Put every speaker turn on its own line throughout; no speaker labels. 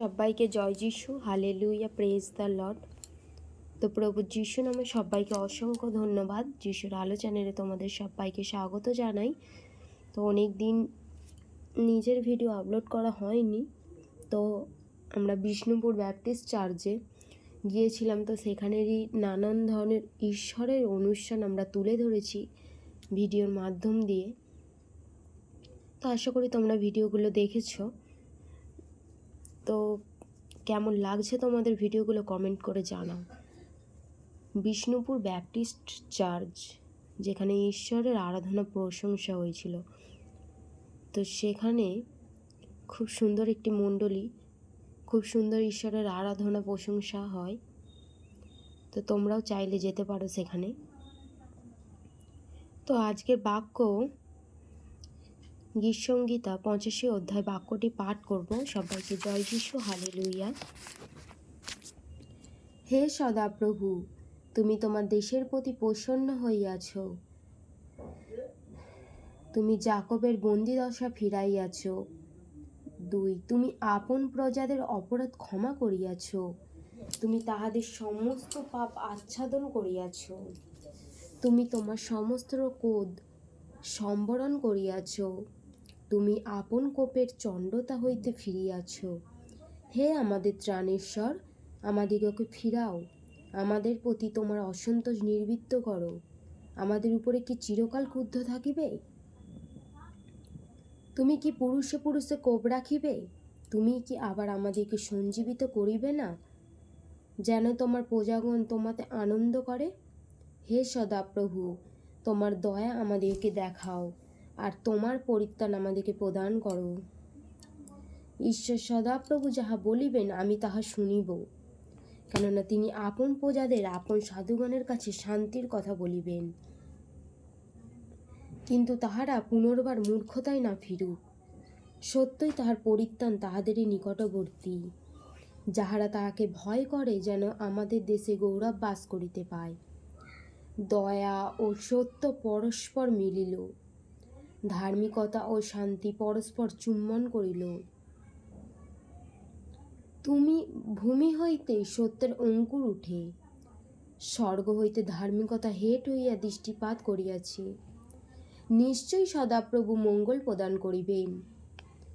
সবাইকে জয় Jishu hallelujah praise the Lord তো প্রভু যিশু নামে সবাইকে অসংখ্য ধন্যবাদ। যিশুর আলো চ্যানেলে তোমাদের সবাইকে স্বাগত জানাই। তো অনেক দিন নিজের ভিডিও আপলোড করা হয়নি। তো আমরা বিষ্ণুপুর ব্যাপটিস্ট চার্চে গিয়েছিলাম। তো সেখানেরই নানান ধরনের ঈশ্বরের অনুষ্ঠান আমরা তুলে ধরেছি ভিডিওর মাধ্যম দিয়ে। তো আশা করি তোমরা ভিডিওগুলো দেখেছ। তো কেমন লাগছে তোমাদের ভিডিওগুলো কমেন্ট করে জানাও। বিষ্ণুপুর ব্যাপটিস্ট চার্চ যেখানে ঈশ্বরের আরাধনা প্রশংসা হয়েছিল। তো সেখানে খুব সুন্দর একটি মণ্ডলী, খুব সুন্দর ঈশ্বরের আরাধনা প্রশংসা হয়। তো তোমরাও চাইলে যেতে পারো সেখানে। তো আজকের বাক্য গীতসঙ্গীতা পঁচাশি অধ্যায় বাক্যটি পাঠ করব। সবাইকে জয় যিশু হালে লুইয়া হে সদাপ্রভু, তুমি তোমার দেশের প্রতি প্রসন্ন হইয়াছ। তুমি জাকবের বন্দিদশা ফিরাইয়াছ। দুই, তুমি আপন প্রজাদের অপরাধ ক্ষমা করিয়াছ। তুমি তাহাদের সমস্ত পাপ আচ্ছাদন করিয়াছ। তুমি তোমার সমস্ত কোদ সম্বরণ করিয়াছ। তুমি আপন কোপের চণ্ডতা হইতে ফিরিয়াছ। হে আমাদের ত্রাণেশ্বর, আমাদিগকে ফিরাও। আমাদের প্রতি তোমার অসন্তোষ নির্বৃত্ত করো। আমাদের উপরে কি চিরকাল ক্রুদ্ধ থাকিবে? তুমি কি পুরুষে পুরুষে কোপ রাখিবে? তুমি কি আবার আমাদেরকে সঞ্জীবিত করিবে না? যেন তোমার প্রজাগণ তোমাতে আনন্দ করে। হে সদাপ্রভু, তোমার দয়া আমাদেরকে দেখাও। আর তোমার পরিত্রাণ আমাদেরকে প্রদান করো। ঈশ্বর সদাপ্রভু যাহা বলিবেন, আমি তাহা শুনিব। কেননা তিনি আপন প্রজাদের, আপন সাধুগণের কাছে শান্তির কথা বলিবেন। কিন্তু তাহারা পুনর্বার মূর্খতায় না ফিরুক। সত্যই তাহার পরিত্রাণ তাহাদেরই নিকটবর্তী। যাহারা তাহাকে ভয় করে, যেন আমাদের দেশে গৌরব বাস করিতে পায়। দয়া ও সত্য পরস্পর মিলিল। ধার্মিকতা ও শান্তি পরস্পর চুম্বন করিল। তুমি ভূমি হইতে সত্যের অঙ্কুর উঠে। স্বর্গ হইতে ধার্মিকতা হেট হইয়া দৃষ্টিপাত করিয়াছে। নিশ্চয়ই সদাপ্রভু মঙ্গল প্রদান করিবেন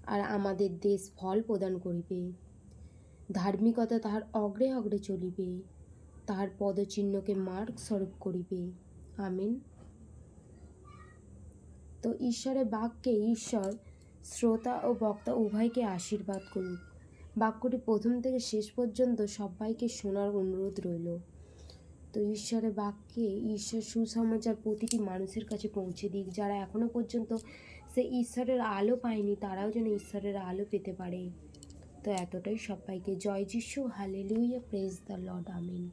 আর আমাদের দেশ ফল প্রদান করিবে। ধার্মিকতা তাহার অগ্রে অগ্রে চলিবে। তাহার পদচিহ্নকে মার্গ স্বরূপ করিবে। আমেন। তো ঈশ্বরের বাক্যে ঈশ্বর, শ্রোতা ও বক্তা উভয়কে আশীর্বাদ করুক। বাক্যটি প্রথম থেকে শেষ পর্যন্ত সবাইকে শোনার অনুরোধ রইল। তো ঈশ্বরের বাক্যে ঈশ্বর সুসমাচার প্রতিটি মানুষের কাছে পৌঁছে দিক। যারা এখনও পর্যন্ত সে ঈশ্বরের আলো পায়নি, তারাও যেন ঈশ্বরের আলো পেতে পারে। তো এতটাই সবাইকে। জয় Jishu. Hallelujah praise the lord amen